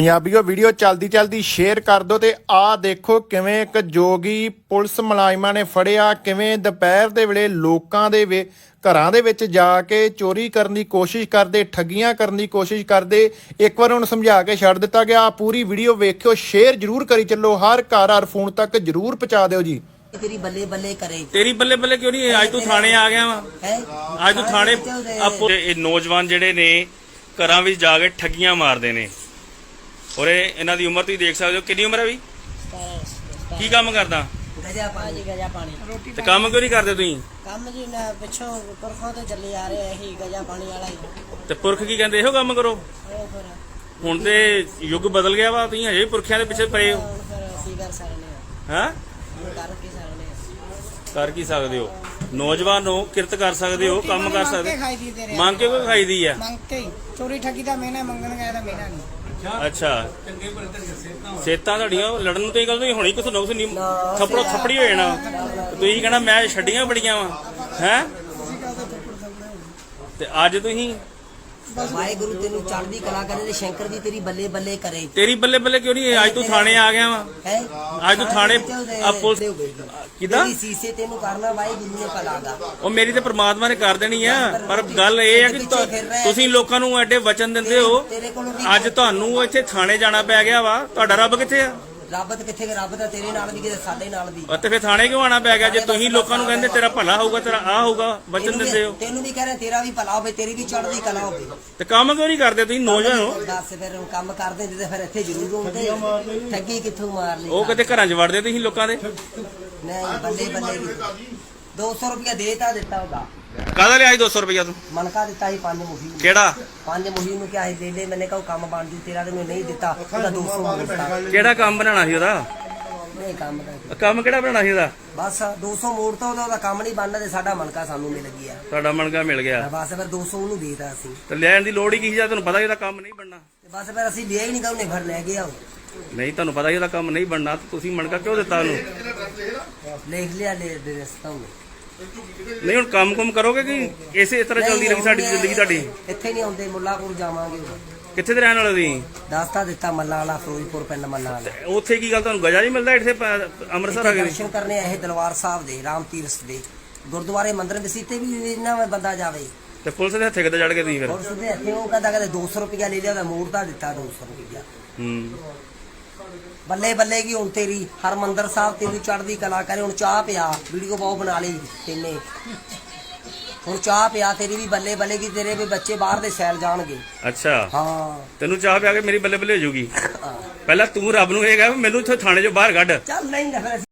ਪੰਜਾਬੀਓ video ਚਲਦੀ ਚਲਦੀ share ਕਰ ਦਿਓ ਤੇ ਆਹ ਦੇਖੋ ਕਿਵੇਂ ਇੱਕ ਜੋਗੀ ਪੁਲਿਸ ਮੁਲਾਜ਼ਮਾਂ ਨੇ ਫੜਿਆ ਕਿਵੇਂ ਦੁਪਹਿਰ ਦੇ ਵੇਲੇ ਲੋਕਾਂ ਦੇ ਵੇ ਘਰਾਂ ਦੇ ਵਿੱਚ ਜਾ ਕੇ ਚੋਰੀ ਕਰਨ ਦੀ ਕੋਸ਼ਿਸ਼ ਕਰਦੇ ਠੱਗੀਆਂ ਕਰਨ ਦੀ ਕੋਸ਼ਿਸ਼ ਕਰਦੇ ਇੱਕ ਵਾਰ ਉਹਨੂੰ ਸਮਝਾ ਕੇ ਛੱਡ ਦਿੱਤਾ ਗਿਆ। ਆਹ ਪੂਰੀ ਵੀਡੀਓ ਵੇਖਿਓ ਸ਼ੇਅਰ ਜਰੂਰ ਕਰੀ ਚੱਲੋ ਹਰ ਘਰ ਹਰ ਫੋਨ ਤੱਕ ਜਰੂਰ ਪਹੁੰਚਾ ਦਿਓ ਜੀ। ਤੇਰੀ ਬੱਲੇ ਬੱਲੇ ਕਰੇ। ਤੇਰੀ ਬੱਲੇ ਬੱਲੇ ਕਿਉਂ ਨਹੀਂ? ਅੱਜ ਤੂੰ ਥਾਣੇ ਆ ਗਿਆ ਵਾ। ਅੱਜ ਤੂੰ ਥਾਣੇ ਇਹ ਨੌਜਵਾਨ ਜਿਹੜੇ ਨੇ ਘਰਾਂ ਵਿੱਚ ਜਾ ਕੇ ਠੱਗੀਆਂ ਮਾਰਦੇ ਨੇ। ਔਰ ਇਹ ਇਹਨਾਂ ਦੀ ਉਮਰ ਤੁਸੀਂ ਦੇਖ ਸਕਦੇ ਹੋ। ਕਿੰਨੀ ਉਮਰ ਹੈ ਵੀ? ਕੀ ਕੰਮ ਕਰਦਾ? ਗਜਾ ਪਾਣੀ। ਗਜਾ ਪਾਣੀ। ਤੇ ਕੰਮ ਕਿਉਂ ਨਹੀਂ ਕਰਦੇ ਤੁਸੀਂ? ਕੰਮ ਜੀ ਨਾ ਪਿੱਛੋਂ ਪੁਰਖੋਂ ਤੋਂ ਚੱਲੇ ਆ ਰਹੇ ਇਹੀ ਗਜਾ ਪਾਣੀ ਵਾਲਾ ਹੀ। ਤੇ ਪੁਰਖ ਕੀ ਕਹਿੰਦੇ ਇਹੋ ਕੰਮ ਕਰੋ। ਉਹ ਫਿਰ ਹੁਣ ਤੇ ਯੁੱਗ ਬਦਲ ਗਿਆ ਵਾ ਤੁਸੀਂ ਹਜੇ ਵੀ ਪੁਰਖਿਆਂ ਦੇ ਪਿੱਛੇ ਪਏ ਹੋ। ਹੁਣ ਫਿਰ ਕੀ ਕਰ ਸਕਦੇ ਹਾਂ। ਹਾਂ? ਹੁਣ ਕਰ ਕੀ ਸਕਦੇ ਹਾਂ। ਕਰ ਕੀ ਸਕਦੇ ਹੋ? ਨੌਜਵਾਨ ਹੋ ਕਿਰਤ ਕਰ ਸਕਦੇ ਹੋ ਕੰਮ ਕਰ ਸਕਦੇ ਦੀ ਮੰਗ ਕੇ ਕੋਈ ਖਾਈਦੀ ਆ ਮੰਗ ਕੇ ਹੀ। ਚੋਰੀ ਠੱਗੀ ਦਾ ਮੇਨਾ ਮੰਗਣ ਗਿਆ ਤਾਂ ਮੇਨਾ ਨਹੀਂ। ਅੱਛਾ। ਸੇਤਾਂ ਤੁਹਾਡੀਆਂ ਲੜਨ ਨੂੰ ਤੇ ਗੱਲ ਨਹੀਂ ਹੋਣੀ ਕਿਸੇ ਨੌਕਸ ਨਹੀਂ ਥੱਪੜੋ ਥੱਪੜੀ ਹੋ ਜਾਣਾ। ਤੁਸੀਂ ਕਹਿਣਾ ਮੈਂ ਛੱਡੀਆਂ ਬੜੀਆਂ ਵਾ ਹੈ? ਤੇ ਅੱਜ ਤੁਸੀਂ ਵਾਹਿਗੁਰੂ ਤੈਨੂੰ ਚੜ੍ਹਦੀ ਕਲਾ ਕਰੇ ਤੇ ਸ਼ੰਕਰ ਜੀ ਤੇਰੀ ਬੱਲੇ ਬੱਲੇ ਕਰੇ। ਤੇਰੀ ਬੱਲੇ ਬੱਲੇ ਕਿਉਂ ਨਹੀਂ? ਅੱਜ ਤੂੰ ਥਾਣੇ ਆ ਗਿਆ ਵਾ। ਹੈ? ਅੱਜ ਤੂੰ ਥਾਣੇ ਆ ਪੁਲਿਸ ਕਿਦਾਂ? ਤੇਰੀ ਸੀਸੇ ਤੈਨੂੰ ਕਰਨਾ ਵਾਹਿਗੁਰੂ ਨੇ ਭਲਾ ਦਾ। ਉਹ ਮੇਰੀ ਤੇ ਪ੍ਰਮਾਤਮਾ ਨੇ ਕਰ ਦੇਣੀ ਆ ਪਰ ਗੱਲ ਇਹ ਆ ਕਿ ਤੁ- ਤੁਸੀਂ ਲੋਕਾਂ ਨੂੰ ਐਡੇ ਵਚਨ ਦਿੰਦੇ ਹੋ। ਤੇਰੇ ਕੋਲੋਂ ਵੀ ਅੱਜ ਤੁਹਾਨੂੰ ਇੱਥੇ ਥਾਣੇ ਜਾਣਾ ਪੈ ਗਿਆ ਵਾ। ਤੁਹਾਡਾ ਰੱਬ ਕਿੱਥੇ ਆ? ਰੱਬ ਤੇ ਕਿੱਥੇ ਰੱਬ ਤਾਂ ਤੇਰੇ ਨਾਲ ਵੀ ਕਿਤੇ ਸਾਡੇ ਨਾਲ ਵੀ ਅਤੇ ਫਿਰ ਥਾਣੇ ਕਿਉਂ ਆਣਾ ਪੈ ਗਿਆ? ਜੇ ਤੁਸੀਂ ਲੋਕਾਂ ਨੂੰ ਕਹਿੰਦੇ ਤੇਰਾ ਭਲਾ ਹੋਊਗਾ ਤੇਰਾ ਆ ਹੋਊਗਾ ਵਚਨ ਤੈਨੂੰ ਦਿੰਦੇ ਹੋ। ਵੀ- ਤੈਨੂੰ ਵੀ ਕਹਿ ਰਹੇ ਤੇਰਾ ਵੀ ਭਲਾ ਹੋਵੇ ਤੇਰੀ ਵੀ ਚੜ੍ਹਦੀ ਕਲਾ ਹੋਵੇ। ਤੇ ਕੰਮ ਕਿਉਂ ਨਹੀਂ ਕਰਦੇ ਤੁਸੀਂ? ਨੌਜਵਾਨ ਹੋ। ਦੱਸ ਫਿਰ ਹੁਣ ਕੰਮ ਕਰਦੇ ਤੇ ਫਿਰ ਇੱਥੇ ਜ਼ਰੂਰ ਹੁੰਦੇ ਠੱਗੀ ਕਿੱਥੋਂ ਮਾਰ ਲਈ? ਉਹ ਕਿਤੇ ਘਰਾਂ 'ਚ ਵੜਦੇ ਤੁਸੀਂ ਲੋਕਾਂ ਦੇ? ਨਹੀਂ ਬੱਲੇ ਬੱਲੇ ਵੀ 200 ਰੁਪਇਆ ਦੇਤਾ ਦਿੱਤਾ ਉਹਦਾ। ਕਾਹਦਾ ਲਿਆ ਸੀ 200 ਰੁਪਇਆ ਤੂੰ? ਮਨਕਾ ਦਿੱਤਾ ਸੀ ਪੰਜ ਮੁਹੀ ਨੂੰ। ਕਿਹੜਾ? ਪੰਜ ਮੁਹੀ ਨੂੰ ਕਿਹਾ ਸੀ ਦੇ ਦੇ ਮੈਨੇ ਕਹੋ ਕੰਮ ਬਣ ਜੂ ਤੇਰਾ ਤੇ ਮੈਨੂੰ ਨਹੀਂ ਦਿੱਤਾ ਉਹਦਾ 200 ਮੋੜਤਾ ਕਿਹੜਾ ਕੰਮ ਬਣਾਉਣਾ ਸੀ ਉਹਦਾ? ਨਹੀਂ ਕੰਮ ਕਰ ਕੰਮ ਕਿਹੜਾ ਬਣਾਉਣਾ ਸੀ ਉਹਦਾ? ਬਸ 200 ਮੋੜਤਾ ਉਹਦਾ ਉਹਦਾ ਕੰਮ ਨਹੀਂ ਬਣਨਾ ਤੇ ਸਾਡਾ ਮਨਕਾ ਸਾਨੂੰ ਮਿਲ ਗਿਆ। ਤੁਹਾਡਾ ਮਣਕਾ ਮਿਲ ਗਿਆ। ਬਸ ਫਿਰ 200 ਉਹਨੂੰ ਦੇਤਾ ਅਸੀਂ। ਤੇ ਲੈਣ ਦੀ ਲੋੜ ਹੀ ਕੀ ਸੀ ਜਦ ਤੁਹਾਨੂੰ ਪਤਾ ਸੀ ਉਹਦਾ ਕੰਮ ਨਹੀਂ ਬਣਨਾ? ਤੇ ਬਸ ਫਿਰ ਅਸੀਂ ਲਿਆ ਹੀ ਨਹੀਂ ਉਹਨੇ ਫਿਰ ਲੈ ਗਿਆ ਉਹ। ਨਹੀਂ ਤੁਹਾਨੂੰ ਪਤਾ ਸੀ ਉਹਦਾ ਕੰਮ ਨਹੀਂ ਬਣਨਾ ਤੇ ਤੁਸੀਂ ਮਣਕਾ ਕਿਉਂ ਦਿੱਤਾ ਉਹਨੂੰ? ਲਿਖ ਲਿਆ ਲੈ ਦੇ ਰਸਤਾ ਨਹੀਂ ਹੁਣ ਕੰਮ ਕੁਮ ਕਰੋਗੇ ਕਿ ਇਸੇ ਤਰ੍ਹਾਂ ਚੱਲਦੀ ਰਹੀ ਸਾਡੀ ਜ਼ਿੰਦਗੀ ਤੁਹਾਡੀ? ਇੱਥੇ ਨਹੀਂ ਆਉਂਦੇ ਮੁੱਲਾਪੁਰ ਜਾਵਾਂਗੇ ਕਿੱਥੇ ਦੇ ਰਹਿਣ ਵਾਲੇ ਤੁਸੀਂ? ਦੱਸਤਾ ਦਿੱਤਾ ਮੱਲਾ ਵਾਲਾ ਫਿਰੋਜ਼ਪੁਰ ਪਿੰਡ ਮੱਲਾ ਵਾਲਾ। ਉੱਥੇ ਕੀ ਗੱਲ ਤੁਹਾਨੂੰ ਗਜਾ ਨਹੀਂ ਮਿਲਦਾ ਇੱਥੇ ਅੰਮ੍ਰਿਤਸਰ ਆ ਕੇ? ਦਰਸ਼ਨ ਕਰਨੇ ਆਏ ਦਰਬਾਰ ਸਾਹਿਬ ਦੇ ਰਾਮ ਤੀਰਥ ਦੇ। ਗੁਰਦੁਆਰੇ ਮੰਦਿਰ ਮਸੀਤੇ ਵੀ ਇੰਨਾ ਬੰਦਾ ਜਾਵੇ। ਤੇ ਪੁਲਿਸ ਦੇ ਹੱਥੇ ਕਿੱਦਾਂ ਚੜ ਕੇ ਤੁਸੀਂ ਫਿਰ? ਔਰ ਸਿੱਧੇ ਇੱਥੇ ਉਹ ਕਹਿੰਦਾ ਕਹਿੰਦੇ 200 ਰੁਪਇਆ ਲੈ ਲਿਆ ਉਹਦਾ ਮੋੜਤਾ ਦਿੱਤਾ 200 ਰੁਪਇਆ ਹੂੰ। ਬੱਲੇ ਬੱਲੇ ਕੀ ਹੁਣ ਤੇਰੀ ਹਰਮੰਦਰ ਸਾਹਿਬ ਤੈਨੂੰ ਚੜ੍ਹਦੀ ਕਲਾ ਕਰੇ ਹੁਣ ਚਾਹ ਪਿਆ। ਵੀਡੀਓ ਬਹੁਤ ਬਣਾ ਲਈ ਤੈਨੇ। ਹੁਣ ਚਾਹ ਪਿਆ ਤੇਰੀ ਵੀ ਬੱਲੇ ਬੱਲੇ ਕੀ ਤੇਰੇ ਵੀ ਬੱਚੇ ਬਾਹਰ ਦੇ ਸੈਲ ਜਾਣਗੇ। ਅੱਛਾ। ਹਾਂ। ਤੈਨੂੰ ਚਾਹ ਪਿਆ ਕੇ ਮੇਰੀ ਬੱਲੇ ਬੱਲੇ ਹੋ ਜਾਊਗੀ ਹਾਂ। ਪਹਿਲਾਂ ਤੂੰ ਰੱਬ ਨੂੰ ਇਹ ਕਹਿ ਮੈਨੂੰ ਇੱਥੇ ਥਾਣੇ ਚੋਂ ਬਾਹਰ ਕੱਢ। ਚੱਲ ਨਹੀਂ ਨਾ ਫਿਰ